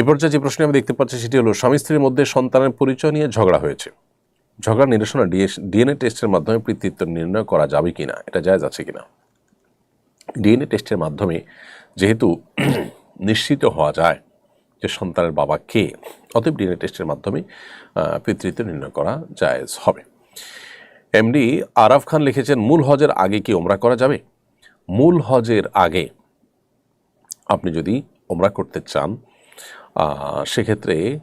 এ পর্যায়ে যে প্রশ্নে আমি দেখতে পাচ্ছি সেটি হলো, স্বামী স্ত্রীর মধ্যে সন্তানের পরিচয় নিয়ে ঝগড়া হয়েছে। ঝগড়া নিরসনে ডিএনএ টেস্টের মাধ্যমে পিতৃত্ব নির্ণয় করা যাবে কিনা, এটা জায়জ আছে কিনা? ডিএনএ টেস্টের মাধ্যমে যেহেতু নিশ্চিত হওয়া যায় যে সন্তানের বাবা কে, অতএব ডিএনএ টেস্টের মাধ্যমে পিতৃত্ব নির্ণয় করা জায়েজ হবে। এমডি আরাফ খান লিখেছেন, মূল হজের আগে কি ওমরা করা যাবে? মূল হজের আগে আপনি যদি ওমরা করতে চান সেক্ষেত্রে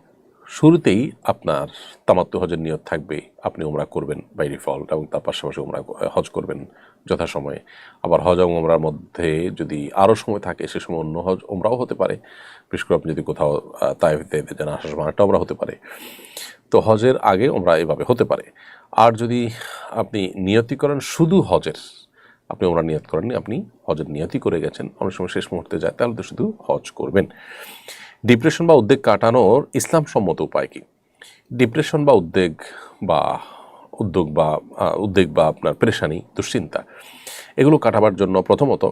শুরুতেই আপনার তামাত্তু হজের নিয়ত থাকবে। আপনি ওমরা করবেন বাই ডিফল্ট এবং তার পাশাপাশি ওমরা হজ করবেন যথাসময়ে। আবার হজ এবং ওমরার মধ্যে যদি আরও সময় থাকে, সে সময় অন্য হজ ওমরাও হতে পারে। বিশেষ করে আপনি যদি কোথাও তাই তাইফিতে যেন আসার সময় একটা ওমরা হতে পারে। তো হজের আগে ওমরা এভাবে হতে পারে। আর যদি আপনি নিয়তি করেন শুধু হজের, আপনি ওমরা নিয়ত করেননি, আপনি হজের নিয়তি করে গেছেন, অনেক সময় শেষ মুহূর্তে যায়, তাহলে তো শুধু হজ করবেন। ডিপ্রেশন বা উদ্বেগ কাটানোর ইসলাম সম্মত উপায় কি? ডিপ্রেশন বা উদ্বেগ বা উদ্যোগ বা উদ্বেগ বা আপনার পেরেশানি, দুশ্চিন্তা, এগুলো কাটাবার জন্য প্রথমত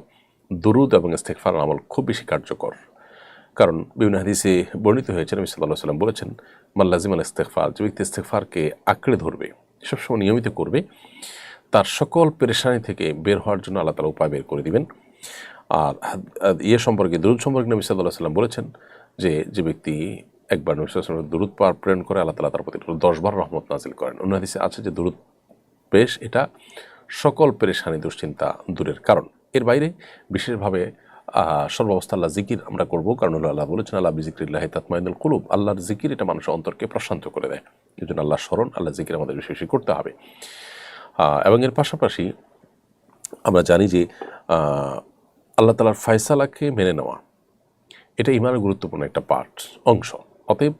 দুরুদ এবং ইস্তেকফার আমল খুব বেশি কার্যকর। কারণ বিভিন্ন হাদিসে বর্ণিত হয়েছে, নবী সাল্লাহ সাল্লাম বলেছেন মাল্লাজিম আল ইস্তেকফার যে ব্যক্তি ইস্তেকফারকে আঁকড়ে ধরবে, সবসময় নিয়মিত করবে, তার সকল পেরেশানি থেকে বের হওয়ার জন্য আল্লাহ তালা উপায় বের করে দিবেন। আর ইয়ে সম্পর্কে, দুরুদ সম্পর্কে নবী সাল্লাহ সাল্লাম বলেছেন যে যে ব্যক্তি একবার নবী সাল্লাল্লাহু আলাইহি ওয়াসাল্লামের দুরুদ পার প্রেরণ করে, আল্লাহ তালা তার প্রতি দশবার রহমত নাজিল করেন। অন্য হাদিসে আছে যে, দুরুদ পেশ এটা সকল পেরেশানি দুশ্চিন্তা দূরের কারণ। এর বাইরে বিশেষভাবে সর্বাবস্থা আল্লাহ জিকির আমরা করব। কারণ আল্লাহ বলেছেন, আল্লাহ বিজিক্রিল্লাহ তাতমাইনুল কুলুব। আল্লাহর জিকির এটা মানুষের অন্তরকে প্রশান্ত করে দেয়। এই জন্য আল্লাহ স্মরণ আল্লাহ জিকির আমাদের বেশি বেশি করতে হবে। এবং এর পাশাপাশি আমরা জানি যে আল্লাহ তালার ফয়সালাকে মেনে নেওয়া এটা ইমানের গুরুত্বপূর্ণ একটা পার্ট অংশ। অতএব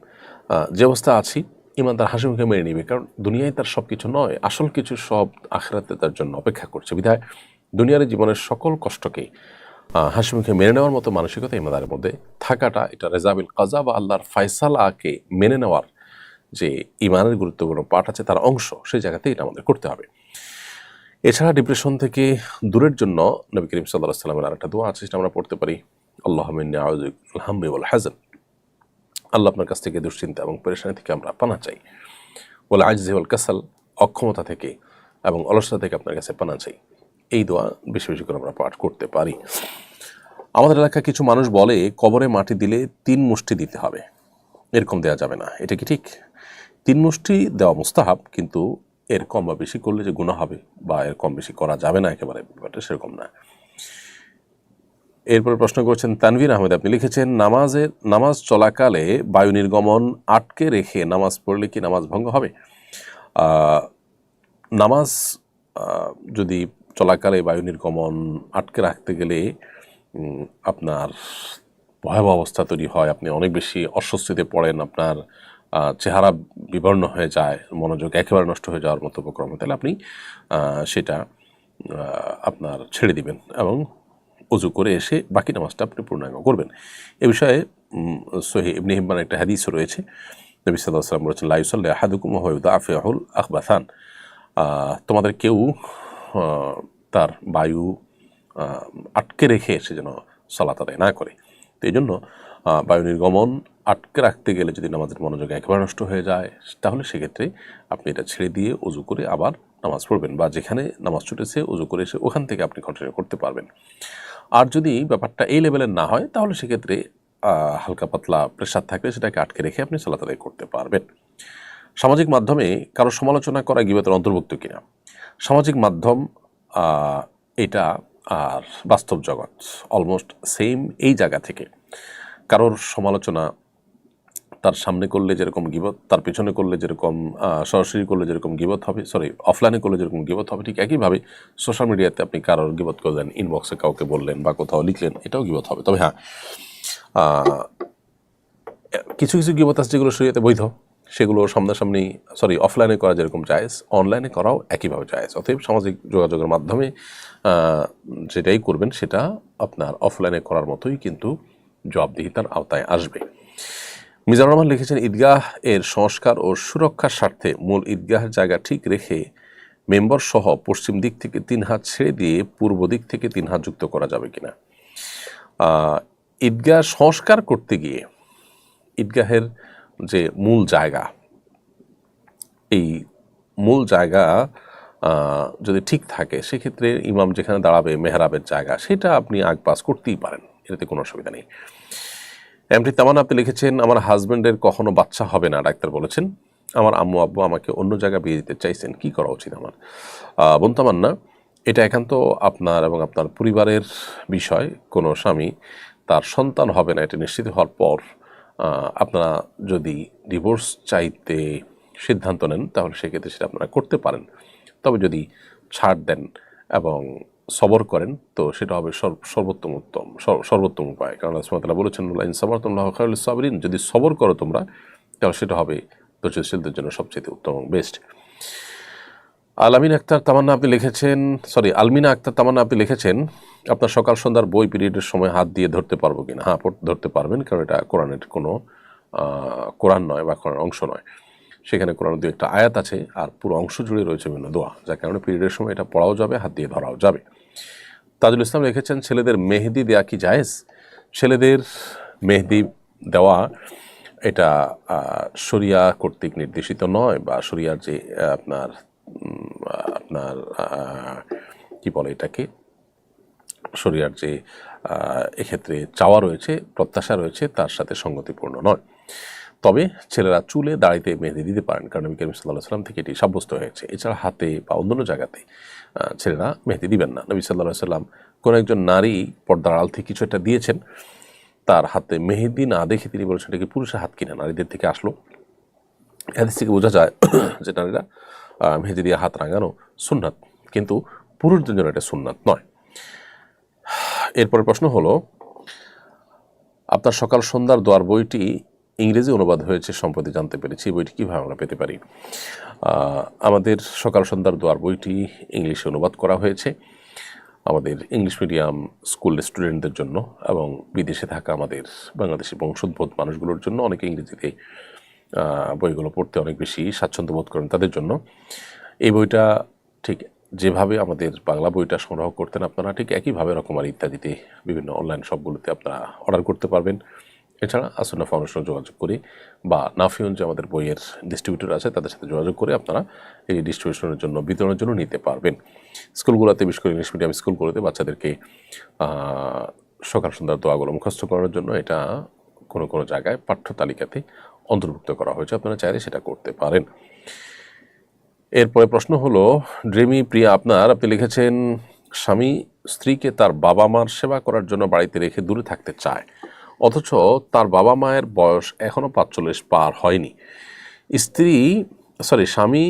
যে অবস্থা আছি, ইমান তার হাসি মুখে মেনে নিবে, কারণ দুনিয়ায় তার সব কিছু নয়, আসল কিছু সব আখেরাতে তার জন্য অপেক্ষা করছে। বিধায় দুনিয়ার জীবনের সকল কষ্টকে হাসি মুখে মেনে নেওয়ার মতো মানসিকতা ইমানদারের মধ্যে থাকাটা এটা রেজাবিল কাজা বা আল্লাহর ফয়সালাকে মেনে নেওয়ার যে ইমানের গুরুত্বপূর্ণ পার্ট আছে, তার অংশ, সেই জায়গাতে এটা আমাদের করতে হবে। এছাড়া ডিপ্রেশন থেকে দূরের জন্য নবী করিম সাল্লাহ সাল্লামের আরেকটা দোয়া আছে, সেটা আমরা পড়তে পারি। আল্লাহ ওয়াল হাজান। আল্লাহ আপনার কাছ থেকে দুশ্চিন্তা এবং পরেশানি থেকে আমরা পানা চাই। বলে আজজি ওয়াল কাসাল, অক্ষমতা থেকে এবং অলসতা থেকে আপনার কাছে পানা চাই। এই দোয়া বেশি বেশি করে আমরা পাঠ করতে পারি। আমাদের এলাকায় কিছু মানুষ বলে, কবরে মাটি দিলে তিন মুষ্টি দিতে হবে। এরকম দেওয়া যাবে না। এটা কি ঠিক? তিন মুষ্টি দেওয়া মুস্তাহাব, কিন্তু এর কম বা বেশি করলে যে গুণা হবে বা এর কম বেশি করা যাবে না একেবারে, ব্যাপারটা সেরকম না। এরপরে প্রশ্ন করছেন, তানভীর আহমেদ, আপনি লিখেছেন নামাজের নামাজ চলাকালে বায়ু নির্গমন আটকে রেখে নামাজ পড়লে কি নামাজ ভঙ্গ হবে? নামাজ যদি চলাকালে বায়ু নির্গমন আটকে রাখতে গেলে আপনার ভয়াবহ অবস্থা তৈরি হয়, আপনি অনেক বেশি অস্বস্তিতে পড়েন, আপনার চেহারা বিবর্ণ হয়ে যায়, মনোযোগ একেবারে নষ্ট হয়ে যাওয়ার মতো উপক্রম, তাহলে আপনি সেটা আপনার ছেড়ে দিবেন এবং উজু করে এসে বাকি নামাজটা আপনি পূর্ণাঙ্গ করবেন। এ বিষয়ে সোহে ইবনি হিব্বান একটা হাদিস রয়েছে। নবী সাল্লাহ সাল্লাম বলেছেন লাইসাল্লাহ হাদুকুম হয়ুদা আফিয়াহুল আখবাথান তোমাদের কেউ তার বায়ু আটকে রেখে এসে যেন সলাত আদায় না করে। তো এই জন্য বায়ু নির্গমন আটকে রাখতে গেলে যদি নামাজের মনোযোগ একেবারে নষ্ট হয়ে যায়, তাহলে সেক্ষেত্রে আপনি এটা ছেড়ে দিয়ে উজু করে আবার নামাজ পড়বেন বা যেখানে নামাজ ছুটেছে উজু করে এসে ওখান থেকে আপনি কন্টিনিউ করতে পারবেন। আর যদি ব্যাপারটা এই লেভেলের না হয়, তাহলে সেক্ষেত্রে হালকা পাতলা প্রেশার থাকলে সেটাকে আটকে রেখে আপনি সালাত করতে পারবেন। সামাজিক মাধ্যমে কারও সমালোচনা করা গিবতের অন্তর্ভুক্ত কিনা? সামাজিক মাধ্যম এটা আর বাস্তব জগৎ অলমোস্ট সেম এই জায়গা থেকে। কারোর সমালোচনা তার সামনে করলে যেরকম গিবত, তার পিছনে করলে যেরকম সরাসরি করলে যেরকম গিবত হবে সরি অফলাইনে করলে যেরকম গিবত হবে, ঠিক একইভাবে সোশ্যাল মিডিয়াতে আপনি কারোর গিবত করলেন ইনবক্সে কাউকে বললেন বা কোথাও লিখলেন, এটাও গিবত হবে। তবে হ্যাঁ কিছু কিছু গিবত আছে যেগুলো শরীয়তে বৈধ, সেগুলো সামনাসামনি সরি অফলাইনে করা যেরকম জায়েজ অনলাইনে করাও একইভাবে জায়েজ। অতএব সামাজিক যোগাযোগের মাধ্যমে যেটাই করবেন সেটা আপনার অফলাইনে করার মতোই কিন্তু জবাবদিহিতার আওতায় আসবে। মিজানুর রহমান লিখেছেন, ঈদগাহ এর সংস্কার ও সুরক্ষার স্বার্থে মূল ঈদগাহের জায়গা ঠিক রেখে মেম্বার সহ পশ্চিম দিক থেকে তিন হাত ছেড়ে দিয়ে পূর্ব দিক থেকে তিন হাত যুক্ত করা যাবে কিনা? ঈদগাহ সংস্কার করতে গিয়ে ঈদগাহের যে মূল জায়গা, এই মূল জায়গা যদি ঠিক থাকে, সেক্ষেত্রে ইমাম যেখানে দাঁড়াবে, মেহরাবের জায়গা, সেটা আপনি আগ পাস করতেই পারেন। এটাতে কোনো অসুবিধা নেই। এমটি তামান আপনি লিখেছেন আমার হাজব্যান্ডের কখনো বাচ্চা হবে না ডাক্তার বলেছেন। আমার আম্মু আব্বু আমাকে অন্য জায়গায় বিয়ে দিতে চাইছেন কি করা উচিত আমার? আহ, বোন তামান্না এটা একান্ত আপনার এবং আপনার পরিবারের বিষয়। কোনো স্বামী তার সন্তান হবে না এটা নিশ্চিত হওয়ার পর আপনারা যদি ডিভোর্স চাইতে সিদ্ধান্ত নেন তাহলে সেক্ষেত্রে সেটা আপনারা করতে পারেন। তবে যদি ছাড় দেন এবং সবর করেন, তো সেটা হবে সর্ব- সর্বোত্তম উত্তম, সর- সর্বোত্তম উপায়। কারণ আসমতাল্লাহ বলেছেন ইন সবর তোমরা খায়ুল সাবরিন। যদি সবর করো তোমরা, তাহলে সেটা হবে ধৈর্যশীলদের জন্য সবচেয়ে উত্তম এবং বেস্ট আলামিন আক্তার তামান্না আপনি লিখেছেন সরি আলমিনা আক্তার তামান্না আপনি লিখেছেন, আপনার সকাল সন্ধ্যার বই পিরিয়ডের সময় হাত দিয়ে ধরতে পারব কিনা? হ্যাঁ ধরতে পারবেন, কারণ এটা কোরআনের কোনো কোরআন নয় বা কোরআন অংশ নয়। সেখানে কোরআন দু একটা আয়াত আছে, আর পুরো অংশ জুড়ে রয়েছে বিভিন্ন দোয়া, যার কারণে পিরিয়ডের সময় এটা পড়াও যাবে, হাত দিয়ে ধরাও যাবে। তাজুল ইসলাম লিখেছেন, ছেলেদের মেহেদি দেওয়া কি জায়েজ? ছেলেদের মেহেদি দেওয়া এটা শরিয়া কর্তৃক নির্দেশিত নয় বা শরিয়ার যে আপনার আপনার কি বলে এটাকে? শরিয়ার যে এক্ষেত্রে চাওয়া রয়েছে, প্রত্যাশা রয়েছে, তার সাথে সঙ্গতিপূর্ণ নয়। তবে ছেলেরা চুলে দাড়িতে মেহেদি দিতে পারেন, কারণ নবী করিম সাল্লাহ সাল্লাম থেকে এটি সাব্যস্ত হয়েছে। এছাড়া হাতে বা অন্যান্য জায়গাতে ছেলেরা মেহেদি দিবেন না। নবী সাল্লাহ সাল্লাম কোনো একজন নারী পর্দার আড়াল থেকে কিছু একটা দিয়েছেন, তার হাতে মেহেদি না দেখে তিনি বলেছেন, এটা কি পুরুষের হাত কিনা? নারীদের থেকে আসলো। হাদিস থেকে বোঝা যায় যে নারীরা মেহেদি দিয়ে হাত রাঙানো সুন্নাত, কিন্তু পুরুষদের জন্য এটা সুন্নাত নয়। এরপরে প্রশ্ন হলো, আপনার সকাল সন্ধ্যার দোয়ার বইটি ইংরেজি অনুবাদ হয়েছে, সম্প্রতি জানতে পেরেছি, এই বইটি কীভাবে আমরা পেতে পারি। আমাদের সকাল সন্ধ্যার দোয়ার বইটি ইংলিশে অনুবাদ করা হয়েছে। আমাদের ইংলিশ মিডিয়াম স্কুল স্টুডেন্টদের জন্য এবং বিদেশে থাকা আমাদের বাংলাদেশি বংশোদ্ভূত মানুষগুলোর জন্য অনেকে ইংরেজিতে বইগুলো পড়তে অনেক বেশি স্বাচ্ছন্দ্য বোধ করেন তাদের জন্য। এই বইটা ঠিক যেভাবে আমাদের বাংলা বইটা সংগ্রহ করতেন আপনারা, ঠিক একইভাবে রকমারি ইত্যাদিতে বিভিন্ন অনলাইন শপগুলোতে আপনারা অর্ডার করতে পারবেন। এছাড়া আসন্ন ফাউন্ডেশন যোগাযোগ করি বা নাফিউন যে আমাদের বইয়ের ডিস্ট্রিবিউটর আছে, তাদের সাথে যোগাযোগ করে আপনারা এই ডিস্ট্রিবিউশনের জন্য, বিতরণের জন্য নিতে পারবেন। স্কুলগুলোতে বিশেষ করে ইংলিশ মিডিয়াম স্কুলগুলোতে বাচ্চাদেরকে সকাল সন্ধ্যার দোয়াগুলো মুখস্থ করার জন্য এটা কোনো কোনো জায়গায় পাঠ্য তালিকাতে অন্তর্ভুক্ত করা হয়েছে। আপনারা চাইলে সেটা করতে পারেন। এরপরে প্রশ্ন হলো ড্রেমি প্রিয়া, আপনার আপনি লিখেছেন, স্বামী স্ত্রীকে তার বাবা মার সেবা করার জন্য বাড়িতে রেখে দূরে থাকতে চায়। অথচ তার বাবা মায়ের বয়স এখনও পাঁচচল্লিশ পার হয়নি। স্ত্রী সরি স্বামী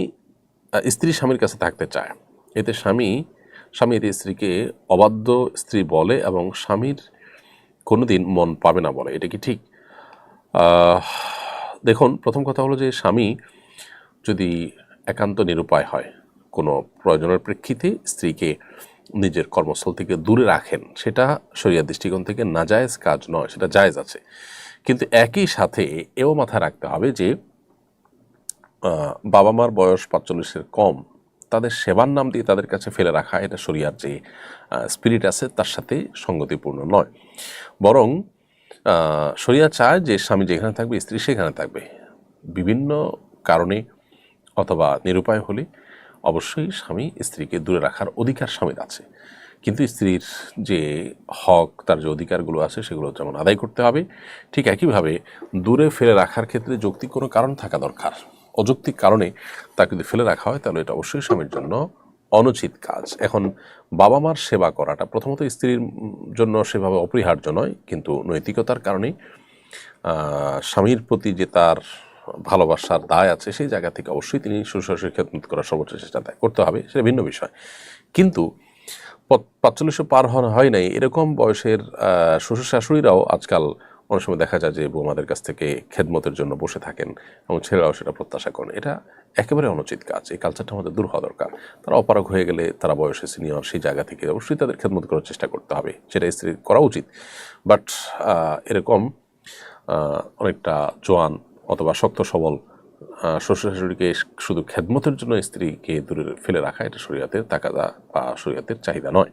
স্ত্রী স্বামীর কাছে থাকতে চায়। এতে স্বামী স্বামী এতে স্ত্রীকে অবাধ্য স্ত্রী বলে এবং স্বামীর কোনোদিন মন পাবে না বলে। এটা কি ঠিক? দেখুন, প্রথম কথা হলো যে স্বামী যদি একান্ত নিরুপায় হয়, কোনো প্রয়োজনের প্রেক্ষিতে স্ত্রীকে নিজের কর্মস্থল থেকে দূরে রাখেন, সেটা শরিয়া দৃষ্টিকোণ থেকে নাজায়েজ কাজ নয়, সেটা জায়েজ আছে। কিন্তু একই সাথে এও মাথায় রাখতে হবে যে বাবা মার বয়স পাঁচচল্লিশের কম, তাদের সেবার নাম দিয়ে তাদের কাছে ফেলে রাখা এটা শরিয়ার যে স্পিরিট আছে, তার সাথে সঙ্গতিপূর্ণ নয়। বরং শরিয়া চায় যে স্বামী যেখানে থাকবে, স্ত্রী সেখানে থাকবে। বিভিন্ন কারণে অথবা নিরুপায় হলে অবশ্যই স্বামী স্ত্রীকে দূরে রাখার অধিকার স্বামীর আছে। কিন্তু স্ত্রীর যে হক, তার যে অধিকারগুলো আছে, সেগুলো যেমন আদায় করতে হবে, ঠিক একইভাবে দূরে ফেলে রাখার ক্ষেত্রে যৌক্তিক কোনো কারণ থাকা দরকার। অযৌক্তিক কারণে তাকে যদি ফেলে রাখা হয়, তাহলে এটা অবশ্যই স্বামীর জন্য অনুচিত কাজ। এখন বাবা মার সেবা করাটা প্রথমত স্ত্রীর জন্য সেভাবে অপরিহার্য নয়, কিন্তু নৈতিকতার কারণে স্বামীর প্রতি যে তার ভালোবাসার দায় আছে, সেই জায়গা থেকে অবশ্যই তিনি শ্বশুর খেদমত করার সর্বোচ্চ চেষ্টা দেয়- করতে হবে, সেটা ভিন্ন বিষয়। কিন্তু পাঁচচল্লিশশো পার হয় নাই, এরকম বয়সের শ্বশুর শাশুড়িরাও আজকাল অনেক সময় দেখা যায় যে বৌমাদের কাছ থেকে খেদমতের জন্য বসে থাকেন এবং ছেলেরাও সেটা প্রত্যাশা করেন। এটা একেবারে অনুচিত কাজ, এই কালচারটা আমাদের দূর হওয়া দরকার। তারা অপারগ হয়ে গেলে তারা বয়সে সিনিয়র সেই জায়গা থেকে অবশ্যই তাদের খেদমত করার চেষ্টা করতে হবে, সেটা স্ত্রী করা উচিত। বাট এরকম অনেকটা জোয়ান অথবা শক্ত, সবল শ্বশুর শাশুড়িকে শুধু খেদমতের জন্য স্ত্রীকে দূরে ফেলে রাখা, এটা শরীয়তের তাকাদা বা শরীয়তের চাহিদা নয়।